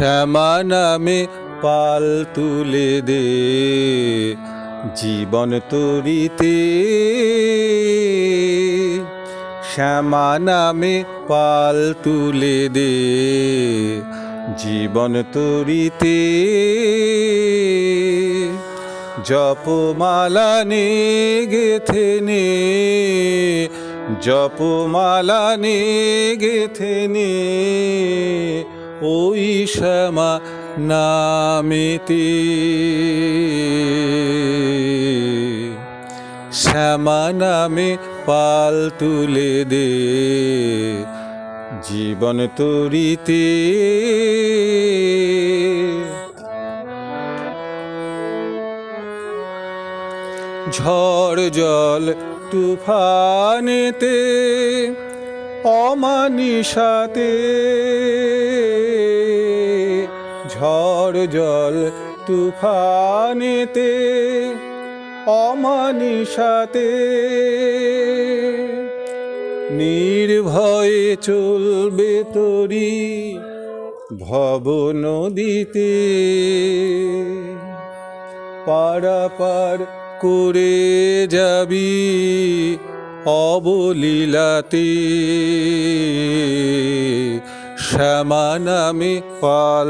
শ্যামা নামে পাল তুলে দে, জীবন তরিতে। শ্যামা নামে পাল তুলে দে, জীবন তরিতে। জপমালা নে গেথে নে জপমালা নে গেথে নে ওই শ্যামা নামেতে। শ্যামা নামে পাল তুলে দে জীবন তরিতে। ঝড় জল তুফানেতে অমানিসাতে। ঝড় জল তুফানেতে, অমানিসাতে। নির্ভয়ে চলবে তরি ভব নদীতে। পারাপার করে যাবি অবলীলাতে। শ্যামা নামে পাল